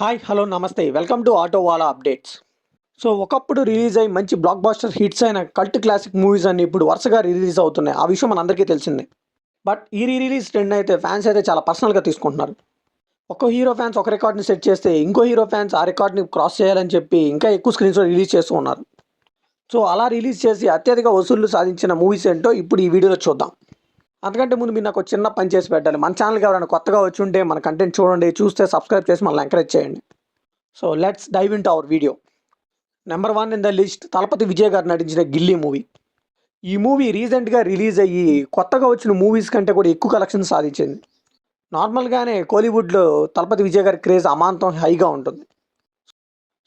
Hi hello నమస్తే welcome to auto వాలా updates so ఒకప్పుడు రిలీజ్ అయ్యి మంచి బ్లాక్ బాస్టర్ హిట్స్ అయిన కల్ట్ క్లాసిక్ మూవీస్ అన్ని ఇప్పుడు వరుసగా రిలీజ్ అవుతున్నాయి. ఆ విషయం మనందరికీ తెలిసిందే. బట్ ఈ రీ రిలీజ్ ట్రెండ్ అయితే ఫ్యాన్స్ అయితే చాలా పర్సనల్గా తీసుకుంటున్నారు. ఒక హీరో ఫ్యాన్స్ ఒక రికార్డ్ని సెట్ చేస్తే ఇంకో హీరో ఫ్యాన్స్ ఆ రికార్డ్ని క్రాస్ చేయాలని చెప్పి ఇంకా ఎక్కువ స్క్రీన్స్లో రిలీజ్ చేస్తూ ఉన్నారు. సో అలా రిలీజ్ చేసి అత్యధిక వసూళ్ళు సాధించిన మూవీస్ ఏంటో ఇప్పుడు ఈ వీడియోలో చూద్దాం. అంతకంటే ముందు మీరు నాకు చిన్న పని చేసి పెట్టాలి. మన ఛానల్కి ఎవరైనా కొత్తగా వచ్చి ఉంటే మన కంటెంట్ చూడండి చూస్తే సబ్స్క్రైబ్ చేసి మనల్ని ఎంకరేజ్ చేయండి. So let's dive into our video number one in the list Thalapathy Vijay గారు నటించిన గిల్లీ మూవీ. ఈ మూవీ రీసెంట్గా రిలీజ్ అయ్యి కొత్తగా వచ్చిన మూవీస్ కంటే కూడా ఎక్కువ కలెక్షన్ సాధించింది. నార్మల్గానే కోలీవుడ్లో తలపతి విజయ్ గారి క్రేజ్ అమాంతం హైగా ఉంటుంది.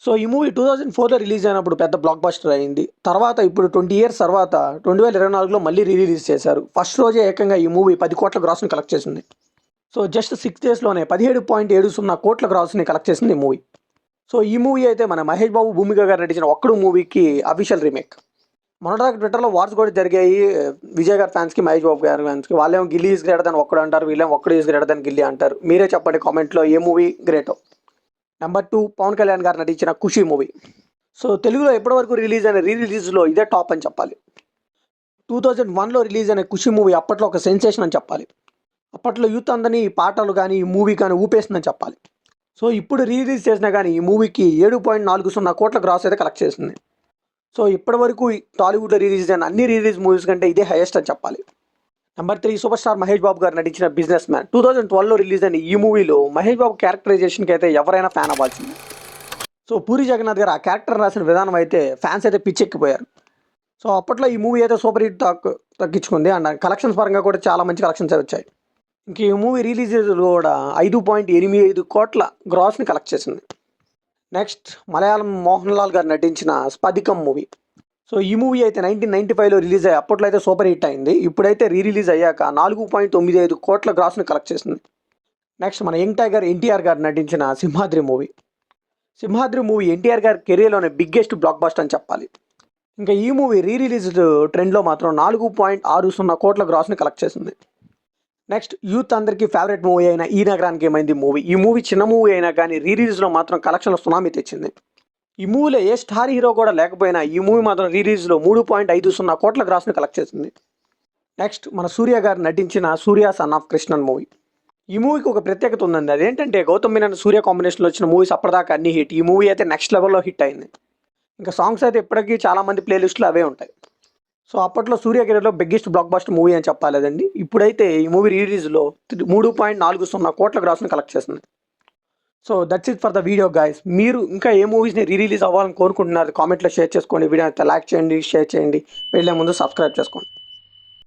సో ఈ మూవీ టూ థౌజండ్ ఫోర్లో రిలీజ్ అయినప్పుడు పెద్ద బ్లాక్ బస్టర్ అయింది. తర్వాత ఇప్పుడు ట్వంటీ ఇయర్స్ తర్వాత రెండు వేల ఇరవై నాలుగులో మళ్ళీ రీ రిలీజ్ చేశారు. ఫస్ట్ రోజే ఏకంగా ఈ మూవీ పది కోట్ల గ్రాస్ని కలెక్ట్ చేసింది. సో జస్ట్ సిక్స్ డేస్లోనే పదిహేడు పాయింట్ ఏడు సున్నా కోట్ల గ్రాస్ని కలెక్ట్ చేసింది ఈ మూవీ. సో ఈ మూవీ అయితే మన మహేష్ బాబు భూమిక గారు నటించిన ఒక్కడు మూవీకి అఫీషియల్ రీమేక్ మొన్నటిదాకా ట్విట్టర్లో వార్స్ కూడా జరిగాయి. విజయ్ గారి ఫ్యాన్స్కి మహేష్ బాబు గారి ఫ్యాన్స్కి వాళ్ళేమో గిల్లీ ఈజ్ గ్రేటర్ దాన్ ఒక్కడు అంటారు వీళ్ళేమో ఒక్కడు ఈజ్ గ్రేటర్ దాన్ గిల్లీ అంటారు. మీరే చెప్పండి కామెంట్లో ఏ మూవీ గ్రేటో. నెంబర్ టూ పవన్ కళ్యాణ్ గారు నటించిన ఖుషి మూవీ. సో తెలుగులో ఎప్పటివరకు రిలీజ్ అయిన రీ రిలీజ్లో ఇదే టాప్ అని చెప్పాలి. టూ థౌజండ్ వన్లో రిలీజ్ అయిన ఖుషి మూవీ అప్పట్లో ఒక సెన్సేషన్ అని చెప్పాలి. అప్పట్లో యూత్ అందరినీ పాటలు కానీ ఈ మూవీ కానీ ఊపేసిందని చెప్పాలి. సో ఇప్పుడు రిలీజ్ చేసినా కానీ ఈ మూవీకి ఏడు పాయింట్ నాలుగు సున్నా కోట్ల గ్రాస్ అయితే కలెక్ట్ చేసింది. సో ఇప్పటివరకు టాలీవుడ్లో రిలీజ్ అయిన అన్ని రిలీజ్ మూవీస్ కంటే ఇదే హైయెస్ట్ అని చెప్పాలి. Number three super star Mahesh Babu గారు నటించిన బిజినెస్ మ్యాన్ టూ థౌజండ్ ట్వెల్వ్లో రిలీజ్ అయిన ఈ మూవీలో మహేష్ బాబు క్యారెక్టరైజేషన్కి అయితే ఎవరైనా ఫ్యాన్ అవ్వాల్సింది. సో పూరి జగన్నాథ్ గారు ఆ క్యారెక్టర్ రాసిన విధానం అయితే ఫ్యాన్స్ అయితే పిచ్చెక్కిపోయారు. సో అప్పట్లో ఈ మూవీ అయితే సూపర్ హిట్ తగ్గు తగ్గించుకుంది అండ్ కలెక్షన్స్ పరంగా కూడా చాలా మంచి కలెక్షన్స్ వచ్చాయి. ఇంక ఈ మూవీ రిలీజ్ కూడా ఐదు పాయింట్ ఎనిమిది ఐదు కోట్ల గ్రాస్ని కలెక్ట్ చేసింది. నెక్స్ట్ మలయాళం మోహన్ లాల్ గారు నటించిన స్పదికం మూవీ సో ఈ మూవీ అయితే నైన్టీన్ నైన్టీ ఫైవ్లో రిలీజ్ అయ్యి అప్పట్లో అయితే సూపర్ హిట్ అయింది. ఇప్పుడైతే రీ రిలీజ్ అయ్యాక నాలుగు పాయింట్ తొమ్మిది ఐదు కోట్ల గ్రాస్ని కలెక్ట్ చేసింది. నెక్స్ట్ మన యంగ్ టైగర్ ఎన్టీఆర్ గారు నటించిన Simhadri movie. Simhadri movie NTR గారి కెరీర్లోనే బిగ్గెస్ట్ బ్లాక్ బస్టర్ అని చెప్పాలి. ఇంకా ఈ మూవీ రీ రిలీజ్ ట్రెండ్లో మాత్రం నాలుగు పాయింట్ ఆరు సున్నా కోట్ల గ్రాస్ని కలెక్ట్ చేసింది. నెక్స్ట్ యూత్ అందరికీ ఫేవరెట్ మూవీ అయిన ఈ నగరానికి ఏమైంది మూవీ. ఈ మూవీ చిన్న మూవీ అయినా కానీ రీ రిలీజ్లో మాత్రం కలెక్షన్ల సునామీ తెచ్చింది. ఈ మూవీలో ఏ స్టార్ హీరో కూడా లేకపోయినా ఈ మూవీ మాత్రం రిలీజ్లో మూడు పాయింట్ ఐదు సున్నా కోట్ల గ్రాస్ను కలెక్ట్ చేసింది. నెక్స్ట్ మన సూర్య గారు నటించిన Surya son of Krishnan movie. ఈ మూవీకి ఒక ప్రత్యేకత ఉందండి. అదేంటంటే గౌతమ్ మీనన్ సూర్య కాంబినేషన్లో వచ్చిన మూవీస్ అప్పటిదాకా అన్ని హిట్ ఈ మూవీ అయితే నెక్స్ట్ లెవెల్లో హిట్ అయింది. ఇంకా సాంగ్స్ అయితే ఇప్పటికీ చాలా మంది అవే ఉంటాయి. సో అప్పట్లో సూర్య కెరీర్లో బిగ్గెస్ట్ బ్లాక్ బస్టర్ మూవీ అని చెప్పాలేదండి ఇప్పుడైతే ఈ మూవీ రిలీజ్లో మూడు పాయింట్ నాలుగు సున్నా కోట్ల గ్రాస్ను కలెక్ట్ చేసింది. So that's it for the video guys మీరు ఇంకా ఏ మూవీస్ని రీ రిలీజ్ అవ్వాలని కోరుకుంటున్నారు కామెంట్లో షేర్ చేసుకోండి. వీడియో అయితే లైక్ చేయండి షేర్ చేయండి. వెళ్ళే ముందు సబ్స్క్రైబ్ చేసుకోండి.